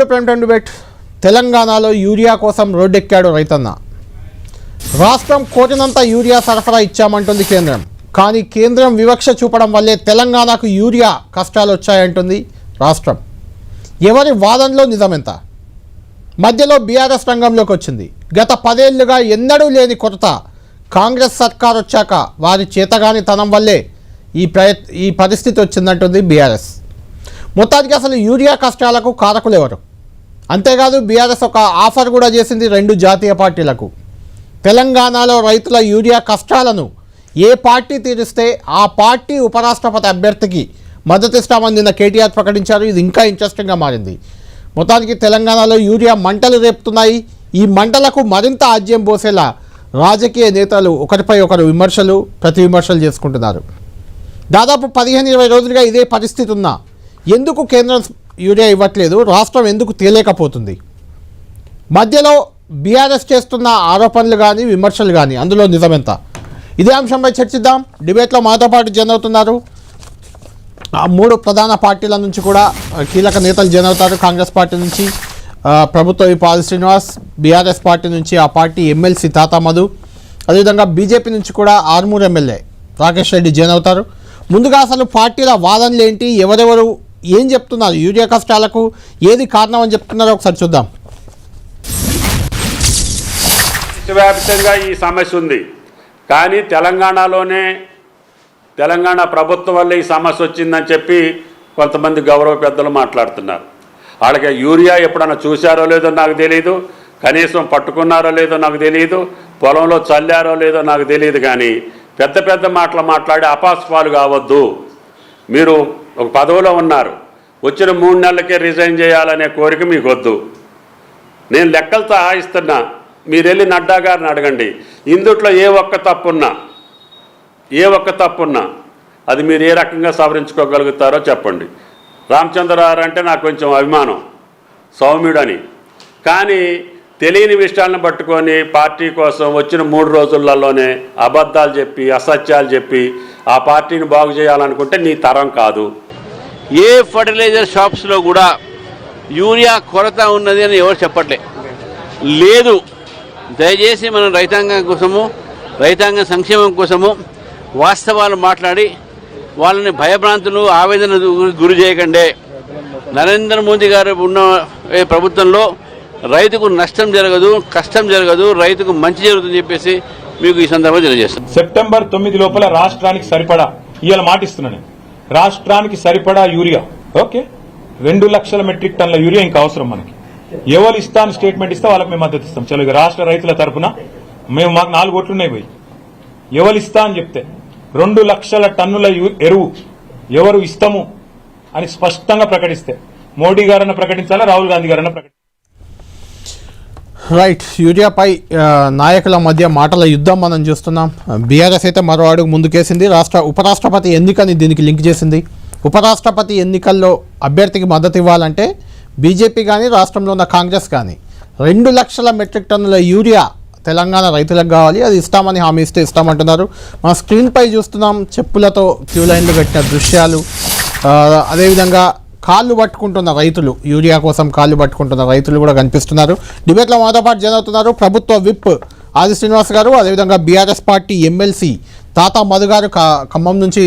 Prime time debate తెలంగాణలో urea కోసం రోడ్డెక్కాడు రైతన్న. రాష్ట్రం కోరినంత యూరియా సరఫరా ఇచ్చామంటుంది కేంద్రం. కానీ కేంద్రం వివక్ష చూపడం వల్లే తెలంగాణకు యూరియా కష్టాలు వచ్చాయంటుంది రాష్ట్రం. ఎవరి వాదనలో నిజమెంత? మధ్యలో బీఆర్ఎస్ రంగంలోకి వచ్చింది. గత పదేళ్ళుగా ఎన్నడూ లేని కొరత కాంగ్రెస్ సర్కార్ వచ్చాక వారి చేతగాని తనం వల్లే ఈ ప్రయత్ ఈ పరిస్థితి వచ్చిందంటుంది బీఆర్ఎస్. మొత్తానికి అసలు యూరియా కష్టాలకు కారకులు ఎవరు? అంతేకాదు బీఆర్ఎస్ ఒక ఆఫర్ కూడా చేసింది రెండు జాతీయ పార్టీలకు. తెలంగాణలో రైతుల యూరియా కష్టాలను ఏ పార్టీ తీరిస్తే ఆ పార్టీ ఉపరాష్ట్రపతి అభ్యర్థికి మద్దతు ఇస్తామని నిన్న కేటీఆర్ ప్రకటించారు. ఇది ఇంకా ఇంట్రెస్టింగ్గా మారింది. మొత్తానికి తెలంగాణలో యూరియా మంటలు రేపుతున్నాయి. ఈ మంటలకు మరింత ఆజ్యం పోసేలా రాజకీయ నేతలు ఒకరిపై ఒకరు విమర్శలు ప్రతి విమర్శలు చేసుకుంటున్నారు. దాదాపు పదిహేను ఇరవై రోజులుగా ఇదే పరిస్థితి ఉన్నా ఎందుకు కేంద్రం యూరియా ఇవ్వట్లేదు రాష్ట్రం ఎందుకు తేలేకపోతుంది? మధ్యలో బీఆర్ఎస్ చేస్తున్న ఆరోపణలు కానీ విమర్శలు కానీ అందులో నిజమెంత? ఇదే అంశంపై చర్చిద్దాం. డిబేట్లో మాతో పాటు జన్ అవుతున్నారు. ఆ మూడు ప్రధాన పార్టీల నుంచి కూడా కీలక నేతలు జన్ అవుతారు. కాంగ్రెస్ పార్టీ నుంచి ప్రభుత్వ పాల్ శ్రీనివాస్ బీఆర్ఎస్ పార్టీ నుంచి ఆ పార్టీ ఎమ్మెల్సీ తాత మధు అదేవిధంగా బీజేపీ నుంచి కూడా ఆర్మూర్ ఎమ్మెల్యే రాకేష్ రెడ్డి జైన్ అవుతారు. ముందుగా అసలు పార్టీల వాదనలు ఏంటి? ఎవరెవరు ఏం చెప్తున్నారు? యూరియా కష్టాలకు ఏది కారణం అని చెప్తున్నారో ఒకసారి చూద్దాం. దేశవ్యాప్తంగా ఈ సమస్య ఉంది. కానీ తెలంగాణలోనే తెలంగాణ ప్రభుత్వం వల్ల ఈ సమస్య వచ్చిందని చెప్పి కొంతమంది గౌరవ పెద్దలు మాట్లాడుతున్నారు. వాళ్ళకి యూరియా ఎప్పుడన్నా చూశారో లేదో నాకు తెలియదు కనీసం పట్టుకున్నారో లేదో నాకు తెలియదు పొలంలో చల్లారో లేదో నాకు తెలియదు కానీ పెద్ద పెద్ద మాటలు మాట్లాడి అపాస్పాలు కావద్దు. మీరు ఒక పదవిలో ఉన్నారు. వచ్చిన మూడు నెలలకే రిజైన్ చేయాలనే కోరిక మీకు వద్దు నేను లెక్కలతో ఆయిస్తున్నా మీరు వెళ్ళి నడ్డా గారిని అడగండి. ఇందుట్లో ఏ ఒక్క తప్పున్నా ఏ ఒక్క తప్పున్నా అది మీరు ఏ రకంగా సవరించుకోగలుగుతారో చెప్పండి. రామచంద్రరావు అంటే నాకు కొంచెం అభిమానం సౌమ్యుడని. కానీ తెలియని విషయాలను పట్టుకొని పార్టీ కోసం వచ్చిన మూడు రోజులలోనే అబద్ధాలు చెప్పి అసత్యాలు చెప్పి ఆ పార్టీని బాగు చేయాలనుకుంటే నీ తరం కాదు. ఏ ఫర్టిలైజర్ షాప్స్లో కూడా యూరియా కొరత ఉన్నది అని ఎవరు చెప్పట్లే. లేదు. దయచేసి మనం రైతాంగం కోసము రైతాంగ సంక్షేమం కోసము వాస్తవాలు మాట్లాడి వాళ్ళని భయభ్రాంతులు ఆవేదన గురి చేయకండి. నరేంద్ర మోదీ గారు ఉన్న ప్రభుత్వంలో రైతుకు నష్టం జరగదు కష్టం జరగదు రైతుకు మంచి జరుగుతుందని చెప్పేసి మీకు ఈ సందర్భంగా తెలియజేస్తాను. సెప్టెంబర్ తొమ్మిది లోపల రాష్ట్రానికి సరిపడా. ఇవాళ మాటిస్తున్నాను రాష్ట్రానికి సరిపడా యూరియా. ఓకే? రెండు లక్షల మెట్రిక్ టన్ల యూరియా ఇంకా అవసరం మనకి. ఎవరు ఇస్తాను స్టేట్మెంట్ ఇస్తే వాళ్ళకి మేము మద్దతు ఇస్తాం. చలో ఇక రాష్ట్ర రైతుల తరఫున మేము మాకు నాలుగు ఓట్లున్నాయి పోయి. ఎవరు ఇస్తా అని చెప్తే రెండు లక్షల టన్నుల ఎరువు ఎవరు ఇస్తాము అని స్పష్టంగా ప్రకటిస్తే మోడీ గారన్న ప్రకటించాలా? రాహుల్ గాంధీ గారన్న ప్రకటించాలా రైట్ యూరియాపై నాయకుల మధ్య మాటల యుద్ధం మనం చూస్తున్నాం. బీఆర్ఎస్ అయితే మరో అడుగు ముందుకేసింది. రాష్ట్ర ఉపరాష్ట్రపతి ఎన్నికని దీనికి లింక్ చేసింది. ఉపరాష్ట్రపతి ఎన్నికల్లో అభ్యర్థికి మద్దతు ఇవ్వాలంటే బీజేపీ కానీ రాష్ట్రంలో ఉన్న కాంగ్రెస్ కానీ రెండు లక్షల మెట్రిక్ టన్నుల యూరియా తెలంగాణ రైతులకు కావాలి. అది ఇస్తామని హామీ ఇస్తే ఇస్తామంటున్నారు. మన స్క్రీన్పై చూస్తున్నాం చెప్పులతో క్యూ లైన్లు పెట్టిన దృశ్యాలు. అదేవిధంగా కాళ్ళు పట్టుకుంటున్న రైతులు యూరియా కోసం కాళ్ళు పట్టుకుంటున్న రైతులు కూడా కనిపిస్తున్నారు. డిబేట్లో మాతో పాటు జరుగుతున్నారు ప్రభుత్వ విప్ ఆది శ్రీనివాస్ గారు. అదేవిధంగా బీఆర్ఎస్ పార్టీ ఎమ్మెల్సీ తాత మధు గారు ఖమ్మం నుంచి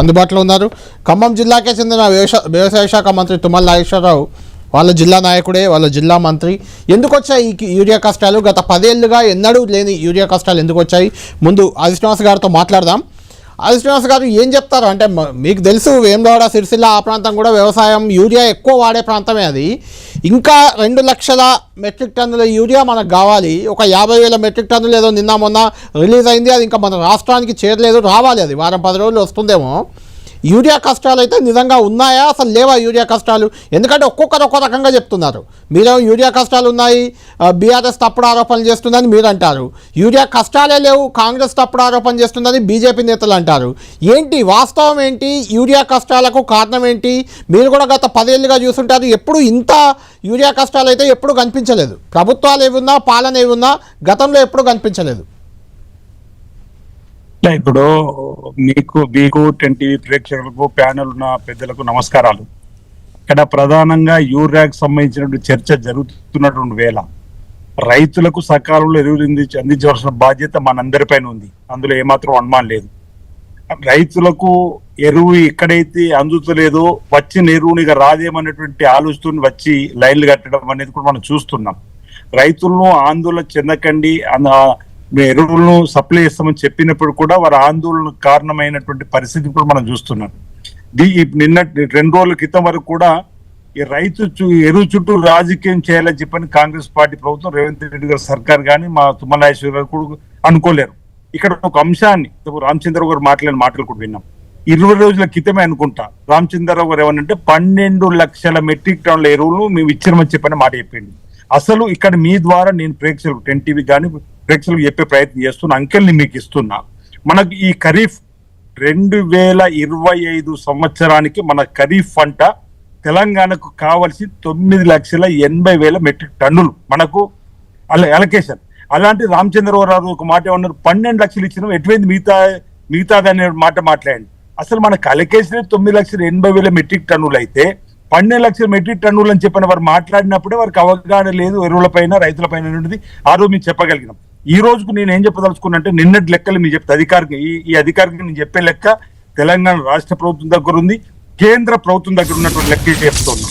అందుబాటులో ఉన్నారు. ఖమ్మం జిల్లాకే చెందిన వ్యవసాయ శాఖ మంత్రి తుమ్మల నాగేశ్వరరావు వాళ్ళ జిల్లా నాయకుడే వాళ్ళ జిల్లా మంత్రి. ఎందుకు వచ్చాయి ఈ యూరియా కష్టాలు? గత పదేళ్ళుగా ఎన్నడూ లేని యూరియా కష్టాలు ఎందుకు వచ్చాయి? ముందు ఆది శ్రీనివాస్ గారితో మాట్లాడదాం. ఆది శ్రీనివాస్ గారు ఏం చెప్తారు? అంటే మీకు తెలుసు వేమలవాడ సిరిసిల్ల ఆ ప్రాంతం కూడా వ్యవసాయం యూరియా ఎక్కువ వాడే ప్రాంతమే అది. ఇంకా రెండు లక్షల మెట్రిక్ టన్నుల యూరియా మనకు కావాలి. ఒక యాభై వేల మెట్రిక్ టన్నులు ఏదో నిన్న మొన్న రిలీజ్ అయింది. అది ఇంకా మన రాష్ట్రానికి చేరలేదు. రావాలి అది. వారం పది రోజులు వస్తుందేమో. యూరియా కష్టాలు అయితే నిజంగా ఉన్నాయా? అసలు లేవా యూరియా కష్టాలు? ఎందుకంటే ఒక్కొక్కరు ఒక్కో రకంగా చెప్తున్నారు. మీరేమో యూరియా కష్టాలు ఉన్నాయి బీఆర్ఎస్ తప్పుడు ఆరోపణలు చేస్తుందని మీరు అంటారు యూరియా కష్టాలే లేవు కాంగ్రెస్ తప్పుడు ఆరోపణ చేస్తుందని బీజేపీ నేతలు అంటారు. ఏంటి? వాస్తవం ఏంటి? యూరియా కష్టాలకు కారణం ఏంటి? మీరు కూడా గత పదేళ్ళుగా చూస్తుంటారు ఎప్పుడు ఇంత యూరియా కష్టాలు అయితే ఎప్పుడు కనిపించలేదు. ప్రభుత్వాలు ఏమున్నా పాలన ఏమున్నా గతంలో ఎప్పుడు కనిపించలేదు. అంటే ఇప్పుడు మీకు మీకు టెన్ టీవీ ప్రేక్షకులకు ప్యానెల్ ఉన్న పెద్దలకు నమస్కారాలు. ఇక్కడ ప్రధానంగా యూరియాకు సంబంధించినటువంటి చర్చ జరుగుతున్నటువంటి వేళ రైతులకు సకాలంలో ఎరువులు అందించి అందించవలసిన బాధ్యత మనందరిపైన ఉంది. అందులో ఏమాత్రం అనుమానం లేదు. రైతులకు ఎరువు ఎక్కడైతే అందుతలేదో వచ్చిన ఎరువుని ఇక రాదేమనేటువంటి ఆలోచన వచ్చి లైన్లు కట్టడం అనేది కూడా మనం చూస్తున్నాం. రైతులను ఆందోళన చెందకండి అన్న ఎరువులను సప్లై చేస్తామని చెప్పినప్పుడు కూడా వారి ఆందోళన కారణమైనటువంటి పరిస్థితి కూడా మనం చూస్తున్నాం. దీ నిన్న రెండు రోజుల క్రితం వరకు కూడా ఈ రైతు చు- ఎరువు చుట్టూ రాజకీయం చేయాలని చెప్పని కాంగ్రెస్ పార్టీ ప్రభుత్వం రేవంత్ రెడ్డి గారి సర్కార్ కానీ మా తుమ్మలాయేశ్వర గారు కూడా అనుకోలేరు. ఇక్కడ ఒక అంశాన్ని రామచంద్ర రామచంద్రరావు గారు మాట్లాడిన మాటలు కూడా విన్నాం. ఇరవై రోజుల క్రితమే అనుకుంటా రామచంద్రరావు గారు ఏమనంటే పన్నెండు లక్షల మెట్రిక్ టన్నుల ఎరువులు మేము ఇచ్చినామని చెప్పని మాట చెప్పింది అసలు ఇక్కడ మీ ద్వారా నేను ప్రేక్షకులకు టెన్ టీవీ కానీ ప్రేక్షకులకు చెప్పే ప్రయత్నం చేస్తున్న అంకెల్ని మీకు ఇస్తున్నా. మనకు ఈ ఖరీఫ్ రెండు వేల ఇరవై ఐదు సంవత్సరానికి మన ఖరీఫ్ పంట తెలంగాణకు కావలసి తొమ్మిది లక్షల ఎనభై వేల మెట్రిక్ టన్నులు మనకు అలా అలొకేషన్ అలాంటి రామచంద్రరావు ఒక మాట ఏమన్నారు? పన్నెండు లక్షలు ఇచ్చిన ఎటువంటి మిగతా మిగతాది అనే మాట మాట్లాడండి. అసలు మనకు అలొకేషన్ తొమ్మిది లక్షల ఎనభై వేల మెట్రిక్ టన్నులు అయితే పన్నెండు లక్షల మెట్రిక్ టన్నులు అని చెప్పిన వారు మాట్లాడినప్పుడే వారికి అవగాహన లేదు ఎరువులపైన రైతులపైన అనేది ఆ రోజు మేము చెప్పగలిగినాం. ఈ రోజుకు నేను ఏం చెప్పదలుచుకున్నానంటే నిన్నటి లెక్కలు మీరు చెప్తే అధికారికి ఈ ఈ అధికారికి నేను చెప్పే లెక్క తెలంగాణ రాష్ట్ర ప్రభుత్వం దగ్గర ఉంది. కేంద్ర ప్రభుత్వం దగ్గర ఉన్నటువంటి లెక్క చెప్తున్నాం.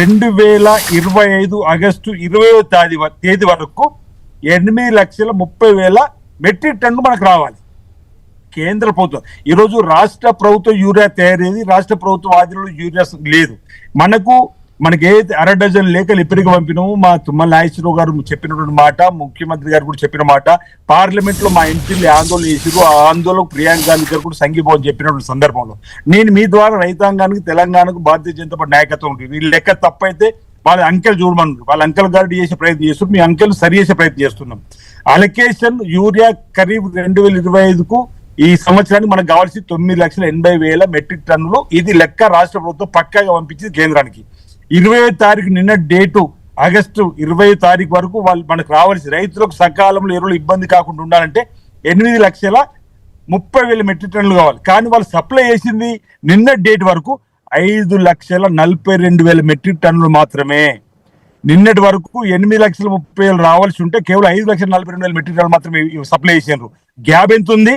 రెండు వేల ఇరవై ఐదు ఆగస్టు ఇరవయో తేదీ వ- తేదీ వరకు ఎనిమిది లక్షల ముప్పై వేల మెట్రిక్ టన్ను మనకు రావాలి. కేంద్ర ప్రభుత్వం. ఈరోజు రాష్ట్ర ప్రభుత్వం యూరియా తయారయ్యేది రాష్ట్ర ప్రభుత్వం ఆధీనంలో యూరియా లేదు. మనకు మనకి ఏ అర డజన్ లేఖలు ఇప్పటికి పంపినాము మా తుమ్మల నాగేశ్వరరావు గారు చెప్పినటువంటి మాట ముఖ్యమంత్రి గారు కూడా చెప్పిన మాట పార్లమెంట్లో మా ఎంపీలు ఆందోళన చేసిరు ఆ ఆందోళన ప్రియాంక గాంధీ గారు కూడా సంఘీభావం చెప్పినటువంటి సందర్భంలో. నేను మీ ద్వారా రైతాంగానికి తెలంగాణకు భారతీయ జనతా పార్టీ నాయకత్వం ఉంటుంది. వీళ్ళు లెక్క తప్పైతే వాళ్ళ అంకెలు చూడమన్నారు వాళ్ళ అంకెల్ గారు చేసే ప్రయత్నం చేస్తున్నారు. మీ అంకెలు సరి చేసే ప్రయత్నం చేస్తున్నాం. అలొకేషన్ యూరియా ఖరీఫ్ రెండు వేల ఇరవై ఐదుకు ఈ సంవత్సరానికి మనకు కావాల్సి తొమ్మిది లక్షల ఎనభై వేల మెట్రిక్ టన్నులు. ఇది లెక్క రాష్ట్ర ప్రభుత్వం పక్కాగా పంపించింది కేంద్రానికి. ఇరవై తారీఖు నిన్న డేటు ఆగస్టు ఇరవై తారీఖు వరకు వాళ్ళు మనకు రావాల్సి రైతులకు సకాలంలో ఎరువులు ఇబ్బంది కాకుండా ఉండాలంటే ఎనిమిది లక్షల ముప్పై వేల మెట్రిక్ టన్నులు కావాలి. కానీ వాళ్ళు సప్లై చేసింది నిన్న డేట్ వరకు ఐదు లక్షల నలభై రెండు వేల మెట్రిక్ టన్నులు మాత్రమే. నిన్నటి వరకు ఎనిమిది లక్షల ముప్పై వేలు రావాల్సి ఉంటే కేవలం ఐదు లక్షల నలభై రెండు వేల మెట్రిక్ టన్నులు మాత్రమే సప్లై చేసినారు. గ్యాప్ ఎంత ఉంది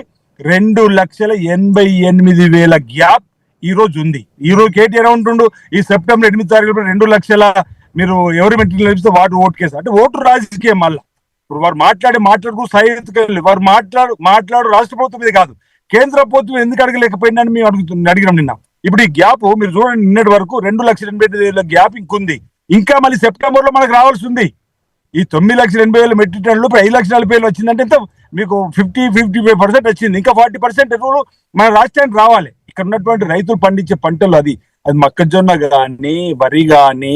రెండు లక్షల ఎనభై ఎనిమిది వేల గ్యాప్ ఈ రోజు ఉంది. ఈ రోజు కేటీఆర్ ఉంటుండు ఈ సెప్టెంబర్ ఎనిమిది తారీఖు రెండు లక్షల మీరు ఎవరి మెట్రిక్ లభిస్తే వాటి ఓటు కేసు. అంటే ఓటు రాజకీయం మళ్ళా. ఇప్పుడు వారు మాట్లాడే మాట్లాడుకు సైనికులు వారు మాట్లాడు మాట్లాడు రాష్ట్ర ప్రభుత్వం ఇది కాదు. కేంద్ర ప్రభుత్వం ఎందుకు అడగలేకపోయిందని మేము అడుగుతుంది అడిగినాం నిన్న. ఇప్పుడు ఈ గ్యాప్ మీరు చూడండి నిన్నటి వరకు రెండు లక్షల ఎనభై వేల గ్యాప్ ఇంకుంది. ఇంకా మళ్ళీ సెప్టెంబర్లో మనకు రావాల్సి ఉంది. ఈ తొమ్మిది లక్షల ఎనభై వేల మెట్రిక్ టన్నులు ఇప్పుడు ఐదు లక్షల నలభై వేలు వచ్చిందంటే మీకు ఫిఫ్టీ ఫిఫ్టీ ఫైవ్ పర్సెంట్ వచ్చింది. ఇంకా ఫార్టీ పర్సెంట్ ఎరువులు మన రాష్ట్రానికి రావాలి. ఇక్కడ ఉన్నటువంటి రైతులు పండించే పంటలు అది. అది మొక్కజొన్న కానీ వరి కానీ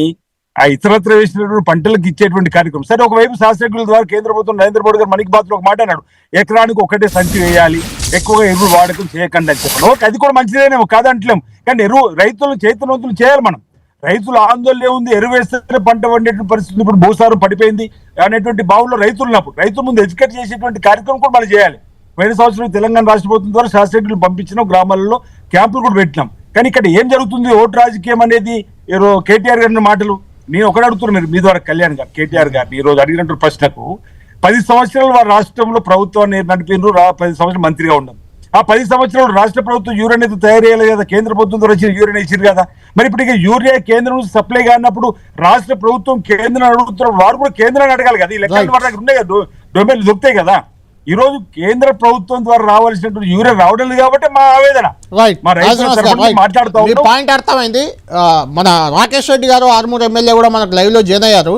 ఆ ఇతరత్ర వేసినటువంటి పంటలకు ఇచ్చేటువంటి కార్యక్రమం. సరే ఒకవైపు శాస్త్రజ్ఞుల ద్వారా కేంద్ర ప్రభుత్వం నరేంద్ర మోడీ గారు మనకి బాత్లో ఒక మాట అన్నాడు. ఎకరానికి ఒకటే సంచి వేయాలి. ఎక్కువగా ఎరువు వాడకం చేయకండి అని చెప్పాడు. ఓకే అది కూడా మంచిదేనేమో కాదంటలేము కానీ ఎరువు రైతులు చైతన్యవంతులు చేయాలి మనం. రైతుల ఆందోళన ఉంది ఎరువేస్తే పంట పండేటువంటి పరిస్థితి ఇప్పుడు భూసారం పడిపోయింది అనేటువంటి భావంలో రైతులు ఉన్నప్పుడు రైతుల ముందు ఎడ్యుకేట్ చేసేటువంటి కార్యక్రమం కూడా మనం చేయాలి. పోయిన సంవత్సరం తెలంగాణ రాష్ట్ర ప్రభుత్వం ద్వారా శాస్త్రజ్ఞులు పంపించిన గ్రామాలలో క్యాంపులు కూడా పెట్టినాం. కానీ ఇక్కడ ఏం జరుగుతుంది? ఓటు రాజకీయం అనేది కేటీఆర్ గారి మాటలు. నేను ఒకటి అడుగుతున్నాను మీరు మీ ద్వారా కళ్యాణ్ గారు కేటీఆర్ గారిని ఈరోజు రోజు అడిగినటువంటి ప్రశ్నకు పది సంవత్సరాలు వారి రాష్ట్రంలో ప్రభుత్వాన్ని నడిపినారు పది సంవత్సరాలు మంత్రిగా ఉండదు ఆ పది సంవత్సరాలు రాష్ట్ర ప్రభుత్వం యూరియన్ అయితే తయారు చేయాలి కదా కేంద్ర ప్రభుత్వం ద్వారా వచ్చిన యూరియన్ ఇచ్చారు కదా. మరి ఇప్పుడు ఇక యూరియా కేంద్రం నుంచి సప్లై కానప్పుడు రాష్ట్ర ప్రభుత్వం కేంద్రం అడుగుతున్నారు వారు కూడా కేంద్రాన్ని అడగాలి కదా. ఈ లెక్కలు. వారి దగ్గర ఉన్నాయి కదా డొమైన్లు దొరుకుతాయి కదా. ఈ రోజు కేంద్ర ప్రభుత్వం ద్వారా రావాల్సినటువంటి యూరియా రావడం లేదు కాబట్టి మా ఆవేదన. మాట్లాడుతూ. పాయింట్ అర్థమైంది. మన రాకేష్ రెడ్డి గారు ఆర్మూర్ ఎమ్మెల్యే కూడా మనకు లైవ్లో జాయిన్ అయ్యారు.